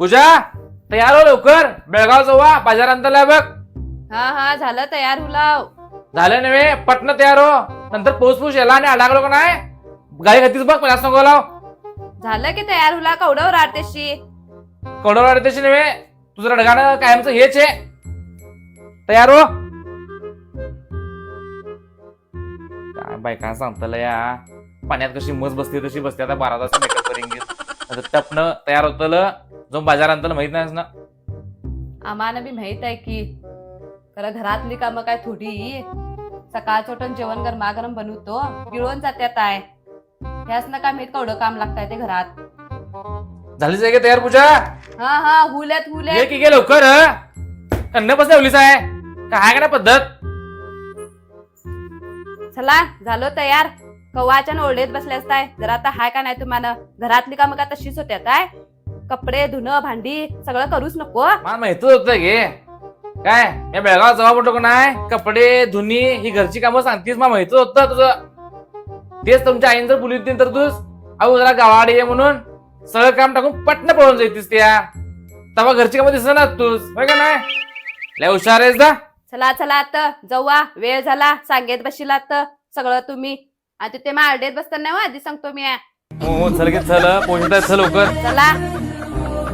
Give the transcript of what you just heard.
पूजा तयार हो लवकर. बेळगाव जाऊया बाजार अंतरला बघ. हा हा झालं तयार हुलाव. झालं नव्हे पटन तयार हो. नंतर पोच पोच याला आणि अडागलो का नाही गाडी खातीच बघ मला नको लाव झालं की तयार हुला कवडवर आरतेशी? कडवला त्याची नव्हे. तुझं रडगाणं कायमचं हेच आहे. तयार हो. काय बायका सांगताल या? पाण्यात कशी मस बसते तशी बसते आता बारा तास मेकअप करेंगे आता टपनं तयार होतल. जो बाजार आणताना माहीत नाही ना? आम्हाला बी माहीत आहे की खरं घरातली कामं काय थोडी? सकाळ छोटन जेवण गरमागरम बनवतो गिळून जात्यात आहे. ह्याच ना काय माहीत कवडं काम लागताय ते घरात. झाली जागे तयार पूजा? हा हा हुल्यात ये हुल्यात की गे लवकर कन्न बसल्या उलीस आहे? काय का ना पद्धत? चला झालो तयार. कवाच्या ओरडेत बसले असताय जरा आता हाय का नाही तुम्हाला घरातली कामं का तशीच होत्यात काय कपडे धुणं भांडी सगळं करूच नको. मला माहितच होतं गे काय? या बेळगाव जवळ म्हणतो का नाही कपडे धुनी ही घरची कामं सांगतीस मला माहितच होतं तुझं. तेच तुमच्या आईन जर बोलली होती तर तूच अहो जरा गावाडे ये म्हणून. सगळं काम टाकून पटन पळून जायतीस त्या. तेव्हा घरची कामं दिसत ना तूच होय का नाही? लय हुशार आहेस दा चला चला आता. जाऊया वेळ झाला. सांगेत बशीला आता. सगळं तुम्ही. आणि तिथे मग आरडेत बसताना नाही हो, आधी सांगतो मी. हो चल घे चल. पोहोचत चल लवकर. चला.